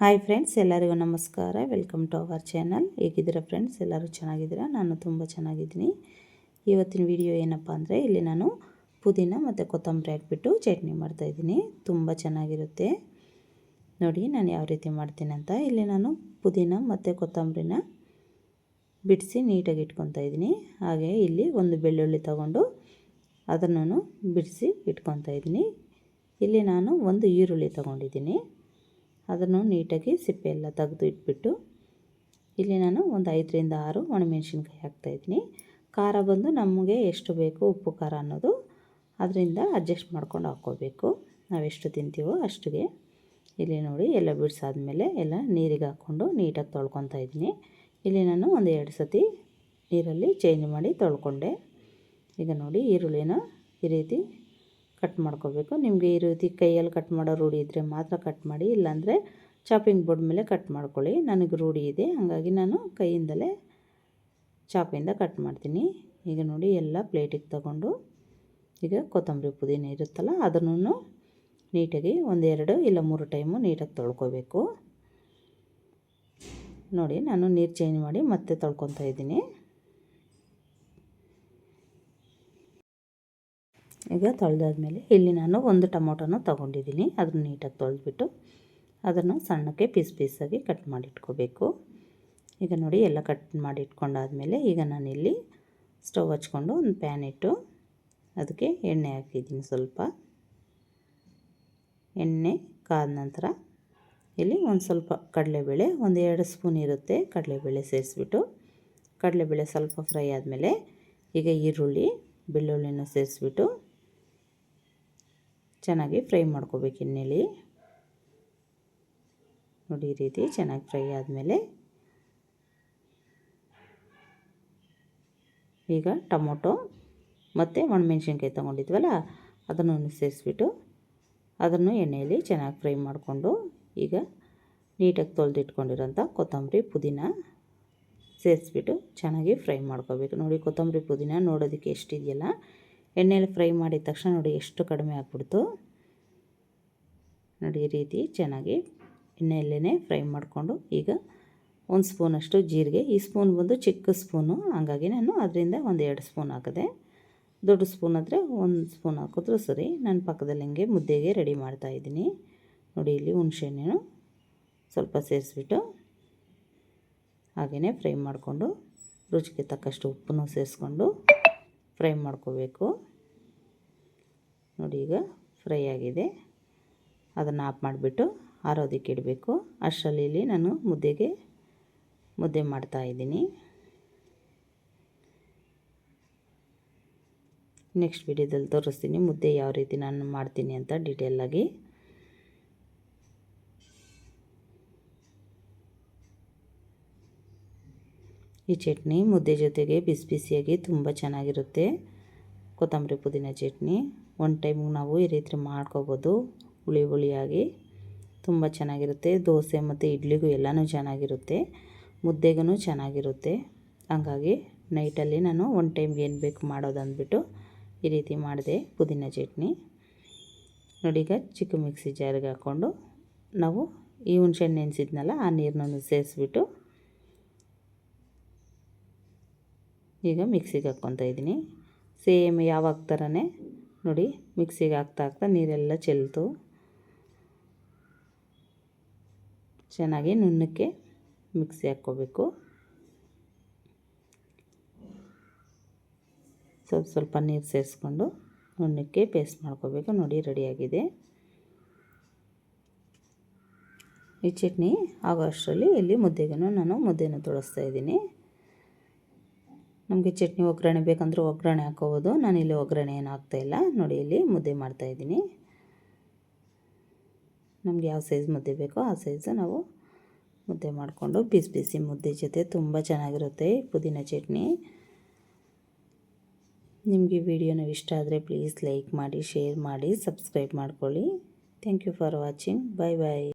Hi friends, ಎಲ್ಲರಿಗೂ ನಮಸ್ಕಾರ. Welcome to our channel. ಹೇಗಿದ್ದೀರಾ ಫ್ರೆಂಡ್ಸ್? ಎಲ್ಲರೂ ಚೆನ್ನಾಗಿದ್ದೀರಾ? ನಾನು ತುಂಬ ಚೆನ್ನಾಗಿದ್ದೀನಿ. ಇವತ್ತಿನ ವಿಡಿಯೋ ಏನಪ್ಪ ಅಂದರೆ, ಇಲ್ಲಿ ನಾನು ಪುದೀನ ಮತ್ತು ಕೊತ್ತಂಬರಿ ಹಾಕ್ಬಿಟ್ಟು ಚಟ್ನಿ ಮಾಡ್ತಾಯಿದ್ದೀನಿ ತುಂಬ ಚೆನ್ನಾಗಿರುತ್ತೆ. ನೋಡಿ, ನಾನು ಯಾವ ರೀತಿ ಮಾಡ್ತೀನಿ ಅಂತ. ಇಲ್ಲಿ ನಾನು ಪುದೀನ ಮತ್ತು ಕೊತ್ತಂಬರಿನ ಬಿಡಿಸಿ ನೀಟಾಗಿ ಇಟ್ಕೊತಾ ಇದ್ದೀನಿ. ಹಾಗೆ ಇಲ್ಲಿ ಒಂದು ಬೆಳ್ಳುಳ್ಳಿ ತಗೊಂಡು ಅದನ್ನು ಬಿಡಿಸಿ ಇಟ್ಕೊತಾ ಇದ್ದೀನಿ. ಇಲ್ಲಿ ನಾನು ಒಂದು ಈರುಳ್ಳಿ ತೊಗೊಂಡಿದ್ದೀನಿ. ಅದನ್ನು ನೀಟಾಗಿ ಸಿಪ್ಪೆ ಎಲ್ಲ ತೆಗೆದು ಇಟ್ಬಿಟ್ಟು ಇಲ್ಲಿ ನಾನು ಒಂದು ಐದರಿಂದ ಆರು ಒಣಮೆಣಸಿನ್ಕಾಯಿ ಹಾಕ್ತಾಯಿದ್ದೀನಿ ಖಾರ ಬಂದು ನಮಗೆ ಎಷ್ಟು ಬೇಕು ಉಪ್ಪು ಖಾರ ಅನ್ನೋದು ಅದರಿಂದ ಅಡ್ಜಸ್ಟ್ ಮಾಡ್ಕೊಂಡು ಹಾಕ್ಕೋಬೇಕು. ನಾವೆಷ್ಟು ತಿಂತೀವೋ ಅಷ್ಟಿಗೆ. ಇಲ್ಲಿ ನೋಡಿ ಎಲ್ಲ ಬಿಡಿಸಾದ್ಮೇಲೆ ಎಲ್ಲ ನೀರಿಗೆ ಹಾಕ್ಕೊಂಡು ನೀಟಾಗಿ ತೊಳ್ಕೊತಾ ಇದ್ದೀನಿ. ಇಲ್ಲಿ ನಾನು ಒಂದು ಎರಡು ಸತಿ ನೀರಲ್ಲಿ ಚೇಂಜ್ ಮಾಡಿ ತೊಳ್ಕೊಂಡೆ. ಈಗ ನೋಡಿ ಈರುಳ್ಳಿನ ಈ ರೀತಿ ಕಟ್ ಮಾಡ್ಕೋಬೇಕು. ನಿಮಗೆ ಈ ರೀತಿ ಕೈಯಲ್ಲಿ ಕಟ್ ಮಾಡೋ ರೂಢಿ ಇದ್ದರೆ ಮಾತ್ರ ಕಟ್ ಮಾಡಿ, ಇಲ್ಲಾಂದರೆ ಚಾಪಿಂಗ್ ಬೋರ್ಡ್ ಮೇಲೆ ಕಟ್ ಮಾಡ್ಕೊಳ್ಳಿ. ನನಗೆ ರೂಢಿ ಇದೆ, ಹಾಗಾಗಿ ನಾನು ಕೈಯಿಂದಲೇ ಚಾಪಿಂದ ಕಟ್ ಮಾಡ್ತೀನಿ. ಈಗ ನೋಡಿ, ಎಲ್ಲ ಪ್ಲೇಟಿಗೆ ತಗೊಂಡು ಈಗ ಕೊತ್ತಂಬರಿ ಪುದೀನ ಇರುತ್ತಲ್ಲ, ಅದನ್ನು ನೀಟಾಗಿ ಒಂದೆರಡು ಇಲ್ಲ ಮೂರು ಟೈಮು ನೀಟಾಗಿ ತೊಳ್ಕೊಬೇಕು. ನೋಡಿ, ನಾನು ನೀರು ಚೇಂಜ್ ಮಾಡಿ ಮತ್ತೆ ತೊಳ್ಕೊತಾ ಇದ್ದೀನಿ. ಈಗ ತೊಳೆದಾದ್ಮೇಲೆ ಇಲ್ಲಿ ನಾನು ಒಂದು ಟೊಮೊಟೊನ ತೊಗೊಂಡಿದ್ದೀನಿ. ಅದನ್ನು ನೀಟಾಗಿ ತೊಳೆದ್ಬಿಟ್ಟು ಅದನ್ನು ಸಣ್ಣಕ್ಕೆ ಪೀಸ್ ಪೀಸಾಗಿ ಕಟ್ ಮಾಡಿಟ್ಕೋಬೇಕು. ಈಗ ನೋಡಿ ಎಲ್ಲ ಕಟ್ ಮಾಡಿ ಈಗ ಈಗ ನಾನಿಲ್ಲಿ ಸ್ಟವ್ ಹಚ್ಕೊಂಡು ಒಂದು ಪ್ಯಾನ್ ಇಟ್ಟು ಅದಕ್ಕೆ ಎಣ್ಣೆ ಹಾಕಿದ್ದೀನಿ ಸ್ವಲ್ಪ. ಎಣ್ಣೆ ಕಾದ ನಂತರ ಇಲ್ಲಿ ಒಂದು ಸ್ವಲ್ಪ ಕಡಲೆಬೇಳೆ, ಒಂದು ಎರಡು ಸ್ಪೂನ್ ಇರುತ್ತೆ ಕಡಲೆಬೇಳೆ ಸೇರಿಸ್ಬಿಟ್ಟು. ಕಡಲೆಬೇಳೆ ಸ್ವಲ್ಪ ಫ್ರೈ ಆದಮೇಲೆ ಈಗ ಈರುಳ್ಳಿ, ಬೆಳ್ಳುಳ್ಳಿನ ಸೇರಿಸ್ಬಿಟ್ಟು ಚೆನ್ನಾಗಿ ಫ್ರೈ ಮಾಡ್ಕೋಬೇಕು ಎಣ್ಣೆಲಿ. ನೋಡಿ ಈ ರೀತಿ ಚೆನ್ನಾಗಿ ಫ್ರೈ ಆದಮೇಲೆ ಈಗ ಟೊಮೊಟೊ ಮತ್ತು ಒಣಮೆಣ್ಸಿನ್ಕಾಯಿ ತೊಗೊಂಡಿದ್ವಲ್ಲ ಅದನ್ನು ಸೇರಿಸ್ಬಿಟ್ಟು ಅದನ್ನು ಎಣ್ಣೆಯಲ್ಲಿ ಚೆನ್ನಾಗಿ ಫ್ರೈ ಮಾಡಿಕೊಂಡು ಈಗ ನೀಟಾಗಿ ತೊಳೆದಿಟ್ಕೊಂಡಿರೋಂಥ ಕೊತ್ತಂಬರಿ ಪುದೀನ ಸೇರಿಸ್ಬಿಟ್ಟು ಚೆನ್ನಾಗಿ ಫ್ರೈ ಮಾಡ್ಕೋಬೇಕು. ನೋಡಿ ಕೊತ್ತಂಬರಿ ಪುದೀನ ನೋಡೋದಕ್ಕೆ ಎಷ್ಟಿದೆಯಲ್ಲ ಎಣ್ಣೆಯಲ್ಲಿ ಫ್ರೈ ಮಾಡಿದ ತಕ್ಷಣ ನೋಡಿ ಎಷ್ಟು ಕಡಿಮೆ ಆಗ್ಬಿಡ್ತು. ನೋಡಿ ಈ ರೀತಿ ಚೆನ್ನಾಗಿ ಎಣ್ಣೆಯಲ್ಲೇ ಫ್ರೈ ಮಾಡಿಕೊಂಡು ಈಗ ಒಂದು ಸ್ಪೂನಷ್ಟು ಜೀರಿಗೆ, ಈ ಸ್ಪೂನ್ ಬಂದು ಚಿಕ್ಕ ಸ್ಪೂನು, ಹಂಗಾಗಿ ನಾನು ಅದರಿಂದ ಒಂದು ಎರಡು ಸ್ಪೂನ್ ಹಾಕಿದೆ. ದೊಡ್ಡ ಸ್ಪೂನ್ ಆದರೆ ಒಂದು ಸ್ಪೂನ್ ಹಾಕಿದ್ರು ಸರಿ. ನಾನು ಪಕ್ಕದಲ್ಲಿ ಹಿಂಗೆ ಮುದ್ದೆಗೆ ರೆಡಿ ಮಾಡ್ತಾಯಿದ್ದೀನಿ ನೋಡಿ ಇಲ್ಲಿ ಹುಣಸೆಹಣ್ಣು ಸ್ವಲ್ಪ ಸೇರಿಸ್ಬಿಟ್ಟು ಹಾಗೆಯೇ ಫ್ರೈ ಮಾಡಿಕೊಂಡು ರುಚಿಗೆ ತಕ್ಕಷ್ಟು ಉಪ್ಪನ್ನು ಸೇರಿಸ್ಕೊಂಡು ಫ್ರೈ ಮಾಡ್ಕೋಬೇಕು. ನೋಡಿ ಈಗ ಫ್ರೈ ಆಗಿದೆ. ಅದನ್ನು ಆಫ್ ಮಾಡಿಬಿಟ್ಟು ಆರೋದಕ್ಕೆ ಇಡಬೇಕು. ಅಷ್ಟರಲ್ಲಿ ನಾನು ಮುದ್ದೆಗೆ ಮುದ್ದೆ ಮಾಡ್ತಾ ಇದ್ದೀನಿ. ನೆಕ್ಸ್ಟ್ ವಿಡಿಯೋದಲ್ಲಿ ತೋರಿಸ್ತೀನಿ ಮುದ್ದೆ ಯಾವ ರೀತಿ ನಾನು ಮಾಡ್ತೀನಿ ಅಂತ ಡೀಟೇಲಾಗಿ ಈ ಚಟ್ನಿ ಮುದ್ದೆ ಜೊತೆಗೆ ಬಿಸಿ ಬಿಸಿಯಾಗಿ ತುಂಬ ಚೆನ್ನಾಗಿರುತ್ತೆ. ಕೊತ್ತಂಬರಿ ಪುದೀನ ಚಟ್ನಿ. ಒನ್ ಟೈಮ್ ನಾವು ಈ ರೀತಿ ಮಾಡ್ಕೋಬೋದು ಹುಳಿ ಹುಳಿಯಾಗಿ. ತುಂಬ ಚೆನ್ನಾಗಿರುತ್ತೆ. ದೋಸೆ ಮತ್ತು ಇಡ್ಲಿಗೂ ಎಲ್ಲನೂ ಚೆನ್ನಾಗಿರುತ್ತೆ. ಮುದ್ದೆಗೂ ಚೆನ್ನಾಗಿರುತ್ತೆ. ಹಂಗಾಗಿ ನೈಟಲ್ಲಿ ನಾನು ಒನ್ ಟೈಮ್ಗೆ ಏನು ಬೇಕು ಮಾಡೋದು ಅಂದ್ಬಿಟ್ಟು ಈ ರೀತಿ ಮಾಡಿದೆ ಪುದೀನ ಚಟ್ನಿ. ನೋಡಿ ಈಗ ಚಿಕ್ಕ ಮಿಕ್ಸಿ ಜಾರಿಗೆ ಹಾಕ್ಕೊಂಡು ನಾವು ಈ ಹುಣ್ಸೆಹಣ್ಣು ನೆನೆಸಿದ್ನಲ್ಲ ಆ ನೀರನ್ನು ಸೇರಿಸ್ಬಿಟ್ಟು ಈಗ ಮಿಕ್ಸಿಗೆ ಹಾಕ್ಕೊತಾ ಇದ್ದೀನಿ. ಸೇಮ್ ಯಾವಾಗ ಥರನೇ ನೋಡಿ ಮಿಕ್ಸಿಗೆ ಹಾಕ್ತಾ ಹಾಕ್ತಾ ನೀರೆಲ್ಲ ಚೆಲ್ತು. ಚೆನ್ನಾಗಿ ನುಣ್ಣಕ್ಕೆ ಮಿಕ್ಸಿ ಹಾಕ್ಕೋಬೇಕು. ಸ್ವಲ್ಪ ಸ್ವಲ್ಪ ನೀರು ಸೇರಿಸ್ಕೊಂಡು ನುಣ್ಣಕ್ಕೆ ಪೇಸ್ಟ್ ಮಾಡ್ಕೋಬೇಕು. ನೋಡಿ ರೆಡಿಯಾಗಿದೆ. ಈ ಚಟ್ನಿ ಆಗೋ ಅಷ್ಟರಲ್ಲಿ ಇಲ್ಲಿ ಮುದ್ದೆಗೂ ನಾನು ಮುದ್ದೆನ ತೊಳಸ್ತಾ ಇದ್ದೀನಿ. ನಮಗೆ ಚಟ್ನಿ ಒಗ್ಗರಣೆ ಬೇಕಂದ್ರೆ ಒಗ್ಗರಣೆ ಹಾಕೋಬೋದು. ನಾನಿಲ್ಲಿ ಒಗ್ಗರಣೆ ಏನು ಹಾಕ್ತಾಯಿಲ್ಲ ನೋಡಿ, ಇಲ್ಲಿ ಮುದ್ದೆ ಮಾಡ್ತಾಯಿದ್ದೀನಿ ನಮಗೆ ಯಾವ ಸೈಜ್ ಮುದ್ದೆ ಬೇಕೋ ಆ ಸೈಜು ನಾವು ಮುದ್ದೆ ಮಾಡಿಕೊಂಡು ಬಿಸಿ ಬಿಸಿ ಮುದ್ದೆ ಜೊತೆ ತುಂಬ ಚೆನ್ನಾಗಿರುತ್ತೆ ಪುದೀನ ಚಟ್ನಿ. ನಿಮಗೆ ವಿಡಿಯೋ ನಾವು ಇಷ್ಟ ಆದರೆ ಪ್ಲೀಸ್ ಲೈಕ್ ಮಾಡಿ ಶೇರ್ ಮಾಡಿ ಸಬ್ಸ್ಕ್ರೈಬ್ ಮಾಡ್ಕೊಳ್ಳಿ. Thank you for watching bye bye